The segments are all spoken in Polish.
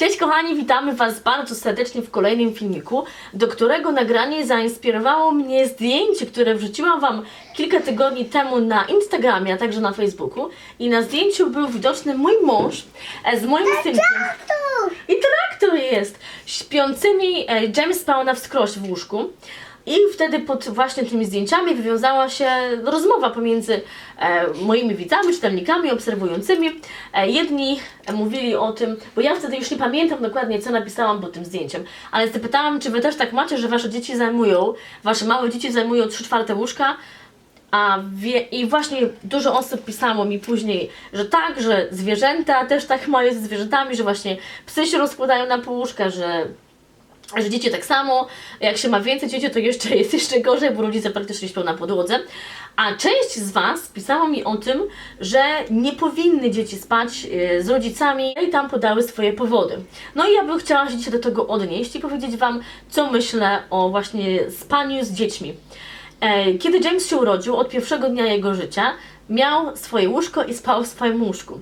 Cześć kochani, witamy Was bardzo serdecznie w kolejnym filmiku, do którego nagranie zainspirowało mnie zdjęcie, które wrzuciłam Wam kilka tygodni temu na Instagramie, a także na Facebooku. I na zdjęciu był widoczny mój mąż e, z moim synkiem. I traktor jest! Śpiącymi, e, James spał na wskroś w łóżku. I wtedy pod właśnie tymi zdjęciami wywiązała się rozmowa pomiędzy e, moimi widzami, czytelnikami, obserwującymi. E, jedni mówili o tym, bo ja wtedy już nie pamiętam dokładnie, co napisałam pod tym zdjęciem, ale zapytałam, czy wy też tak macie, że wasze dzieci zajmują, wasze małe dzieci zajmują 3 czwarte łóżka, a wie, I właśnie dużo osób pisało mi później, że tak, że zwierzęta też tak mają ze zwierzętami, że właśnie psy się rozkładają na półłóżka, że że dzieci tak samo, jak się ma więcej dzieci, to jeszcze jest jeszcze gorzej, bo rodzice praktycznie śpią na podłodze. A część z Was pisało mi o tym, że nie powinny dzieci spać e, z rodzicami i tam podały swoje powody. No i ja bym chciała się dzisiaj do tego odnieść i powiedzieć Wam, co myślę o właśnie spaniu z dziećmi. E, Kiedy James się urodził, od pierwszego dnia jego życia, miał swoje łóżko i spał w swoim łóżku.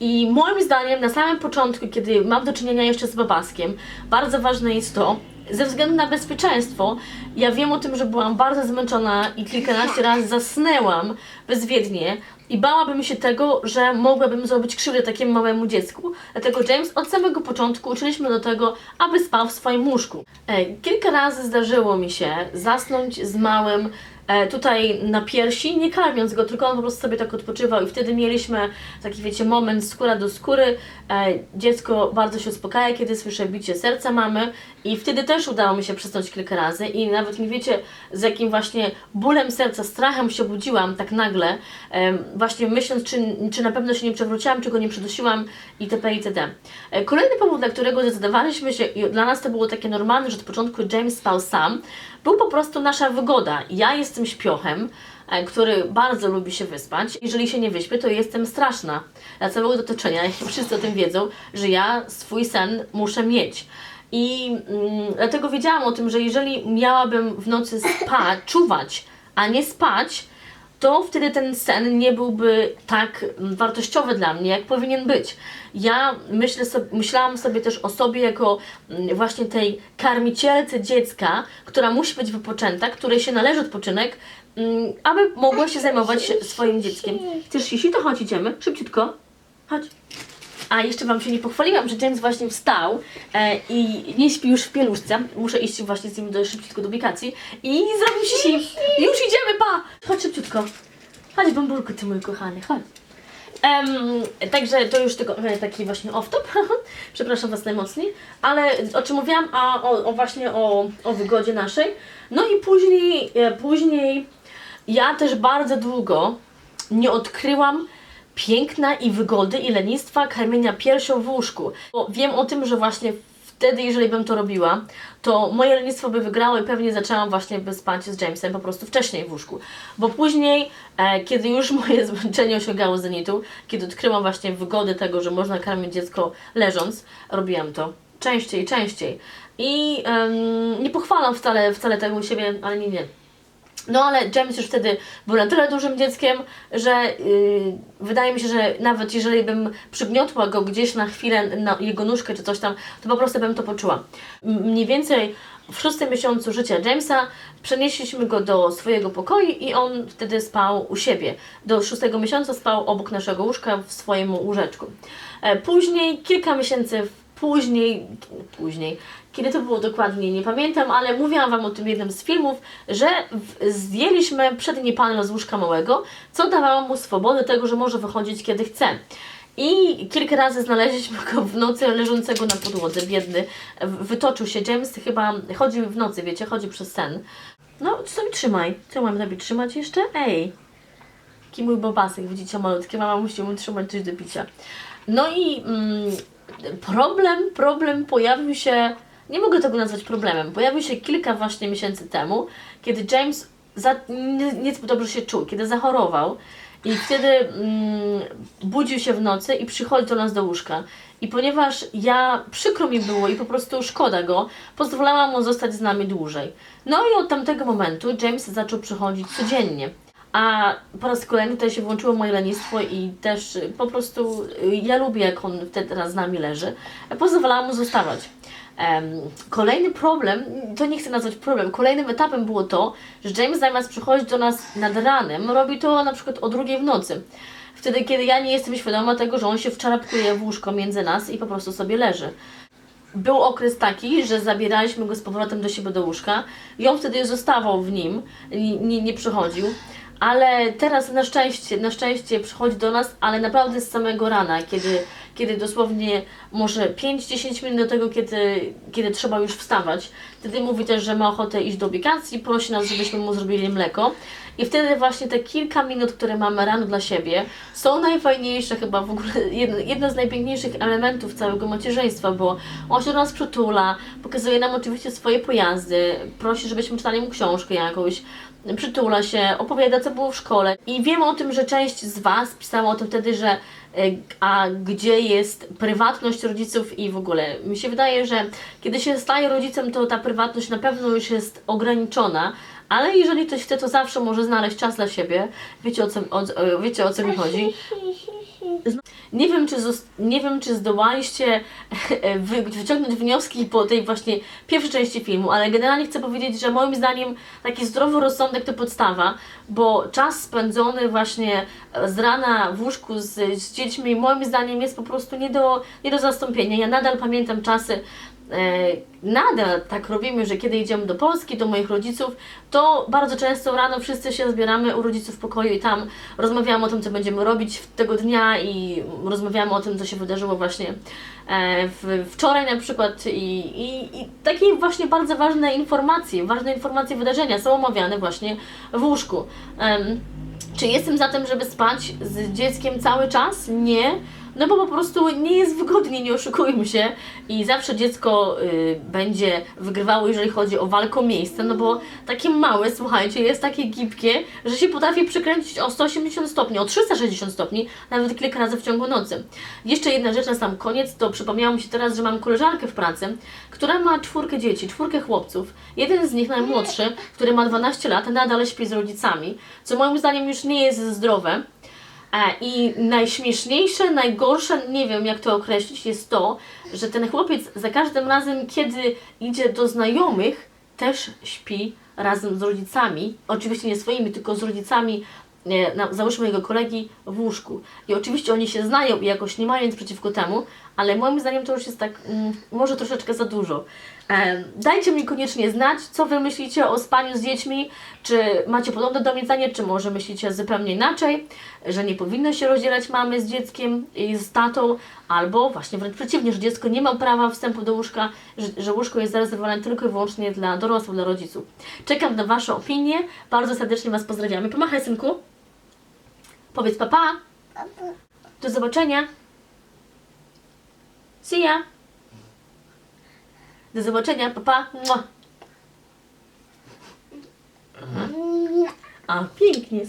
I moim zdaniem na samym początku, kiedy mam do czynienia jeszcze z babaskiem, bardzo ważne jest to, ze względu na bezpieczeństwo, ja wiem o tym, że byłam bardzo zmęczona i kilkanaście razy zasnęłam bezwiednie i bałabym się tego, że mogłabym zrobić krzywdę takiemu małemu dziecku. Dlatego James od samego początku uczyliśmy do tego, aby spał w swoim łóżku. E, kilka razy zdarzyło mi się zasnąć z małym e, tutaj na piersi, nie karmiąc go, tylko on po prostu sobie tak odpoczywał i wtedy mieliśmy taki, wiecie, moment skóra do skóry. E, dziecko bardzo się uspokaja, kiedy słyszę bicie serca mamy i wtedy też udało mi się przesnąć kilka razy i nawet nie wiecie, z jakim właśnie bólem serca, strachem się budziłam tak nagle, właśnie myśląc, czy, czy na pewno się nie przewróciłam, czy go nie przedusiłam itp. itd. E, Kolejny powód, dla którego zdecydowaliśmy się, i dla nas to było takie normalne, że od początku James spał sam, był po prostu nasza wygoda. Ja jestem śpiochem, e, który bardzo lubi się wyspać. Jeżeli się nie wyśpię, to jestem straszna dla całego otoczenia. Wszyscy o tym wiedzą, że ja swój sen muszę mieć. I mm, dlatego wiedziałam o tym, że jeżeli miałabym w nocy spać, czuwać, a nie spać, to wtedy ten sen nie byłby tak wartościowy dla mnie, jak powinien być. Ja myślę sobie, myślałam sobie też o sobie jako mm, właśnie tej karmicielce dziecka, która musi być wypoczęta, której się należy odpoczynek, mm, aby mogła się zajmować swoim dzieckiem. Chcesz sisi? To chodź, idziemy. Szybciutko. Chodź. A jeszcze Wam się nie pochwaliłam, że James właśnie wstał e, i nie śpi już w pieluszce. Muszę iść właśnie z nim do, szybciutko do. I zrobił sisi. Już idziemy, pa! Chodź szybciutko. Chodź, bambulku, ty mój kochany, chodź. Także to już tylko e, taki właśnie off-top. Przepraszam Was najmocniej. Ale o czym mówiłam? A o, o właśnie o, o wygodzie naszej. No i później, e, później ja też bardzo długo nie odkryłam piękna i wygody i lenistwa karmienia piersią w łóżku. Bo wiem o tym, że właśnie wtedy, jeżeli bym to robiła, to moje lenistwo by wygrało i pewnie zaczęłam właśnie spać z Jamesem po prostu wcześniej w łóżku. Bo później, e, kiedy już moje zmęczenie osiągało zenitu, kiedy odkryłam właśnie wygody tego, że można karmić dziecko leżąc, robiłam to częściej, częściej. I nie pochwalam wcale, wcale tego u siebie, ale nie, nie. No ale James już wtedy był na tyle dużym dzieckiem, że yy, wydaje mi się, że nawet jeżeli bym przygniotła go gdzieś na chwilę na jego nóżkę czy coś tam, to po prostu bym to poczuła. Mniej więcej w szóstym miesiącu życia Jamesa przenieśliśmy go do swojego pokoju i on wtedy spał u siebie. Do szóstego miesiąca spał obok naszego łóżka w swoim łóżeczku. E, Później, kilka miesięcy później, później, kiedy to było dokładnie, nie pamiętam, ale mówiłam Wam o tym jednym z filmów, że zdjęliśmy przedni panel z łóżka małego, co dawało mu swobodę tego, że może wychodzić kiedy chce. I kilka razy znaleźliśmy go w nocy leżącego na podłodze, biedny. Wytoczył się. James chyba chodzi w nocy, wiecie, chodzi przez sen. No, co sobie trzymaj? Co mam sobie trzymać jeszcze? Ej! Taki mój bobasek, widzicie, malutki. Mama musi mu trzymać coś do picia. No i mm, problem, problem pojawił się, nie mogę tego nazwać problemem, pojawił się kilka właśnie miesięcy temu, kiedy James za, nie, niezbyt dobrze się czuł, kiedy zachorował i wtedy mm, budził się w nocy i przychodzi do nas do łóżka. I ponieważ ja, przykro mi było i po prostu szkoda go, pozwalałam mu zostać z nami dłużej. No i od tamtego momentu James zaczął przychodzić codziennie. A po raz kolejny tutaj się włączyło moje lenistwo i też y, po prostu y, ja lubię, jak on wtedy teraz z nami leży. Pozwalałam mu zostawać. Kolejny problem, to nie chcę nazwać problem, kolejnym etapem było to, że James zamiast przychodzić do nas nad ranem, robi to na przykład o drugiej w nocy. Wtedy, kiedy ja nie jestem świadoma tego, że on się wczarapkuje w łóżko między nas i po prostu sobie leży. Był okres taki, że zabieraliśmy go z powrotem do siebie do łóżka i on wtedy zostawał w nim, nie, nie przychodził. Ale teraz na szczęście, na szczęście przychodzi do nas, ale naprawdę z samego rana, kiedy, kiedy dosłownie może 5-10 minut do tego, kiedy, kiedy trzeba już wstawać. Wtedy mówi też, że ma ochotę iść do ubikacji, prosi nas, żebyśmy mu zrobili mleko. I wtedy właśnie te kilka minut, które mamy rano dla siebie, są najfajniejsze chyba w ogóle, jedno, jedno z najpiękniejszych elementów całego macierzyństwa, bo on się do nas przytula, pokazuje nam oczywiście swoje pojazdy, prosi, żebyśmy czytali mu książkę jakąś, przytula się, opowiada co było w szkole. I wiem o tym, że część z Was pisała o tym wtedy, że a gdzie jest prywatność rodziców i w ogóle. Mi się wydaje, że kiedy się staje rodzicem, to ta prywatność na pewno już jest ograniczona, ale jeżeli ktoś chce, to zawsze może znaleźć czas dla siebie. Wiecie o co, o- wiecie, o co mi chodzi. Nie wiem, czy, nie wiem, czy zdołaliście wy- wyciągnąć wnioski po tej właśnie pierwszej części filmu, ale generalnie chcę powiedzieć, że moim zdaniem taki zdrowy rozsądek to podstawa, bo czas spędzony właśnie z rana w łóżku z, z dziećmi moim zdaniem jest po prostu nie do, nie do zastąpienia. Ja nadal pamiętam czasy, nadal tak robimy, że kiedy idziemy do Polski, do moich rodziców, to bardzo często rano wszyscy się zbieramy u rodziców w pokoju i tam rozmawiamy o tym, co będziemy robić tego dnia i rozmawiamy o tym, co się wydarzyło właśnie e, wczoraj na przykład i, i, i takie właśnie bardzo ważne informacje, ważne informacje wydarzenia są omawiane właśnie w łóżku. Czy jestem za tym, żeby spać z dzieckiem cały czas? Nie. No bo po prostu nie jest wygodnie, nie oszukujmy się. I zawsze dziecko y, będzie wygrywało, jeżeli chodzi o walkę o miejsce, no bo takie małe, słuchajcie, jest takie gibkie, że się potrafi przekręcić o 180 stopni, o 360 stopni, nawet kilka razy w ciągu nocy. Jeszcze jedna rzecz na sam koniec, to przypomniało mi się teraz, że mam koleżankę w pracy, która ma czwórkę dzieci, czwórkę chłopców. Jeden z nich, najmłodszy, który ma 12 lat, nadal śpi z rodzicami, co moim zdaniem już nie jest zdrowe. I najśmieszniejsze, najgorsze, nie wiem jak to określić, jest to, że ten chłopiec za każdym razem, kiedy idzie do znajomych, też śpi razem z rodzicami. Oczywiście nie swoimi, tylko z rodzicami, e, załóżmy jego kolegi, w łóżku. I oczywiście oni się znają i jakoś nie mają nic przeciwko temu, ale moim zdaniem to już jest tak, mm, może troszeczkę za dużo. E, dajcie mi koniecznie znać, co Wy myślicie o spaniu z dziećmi, czy macie podobne do mnie zdanie, czy może myślicie zupełnie inaczej, że nie powinno się rozdzielać mamy z dzieckiem i z tatą, albo właśnie wręcz przeciwnie, że dziecko nie ma prawa wstępu do łóżka, że, że łóżko jest zarezerwowane tylko i wyłącznie dla dorosłych, dla rodziców. Czekam na Wasze opinie, bardzo serdecznie Was pozdrawiamy. Pomachaj, synku. Powiedz papa. Do zobaczenia. See ya. Do zobaczenia, papa. Mua. A, pięknie.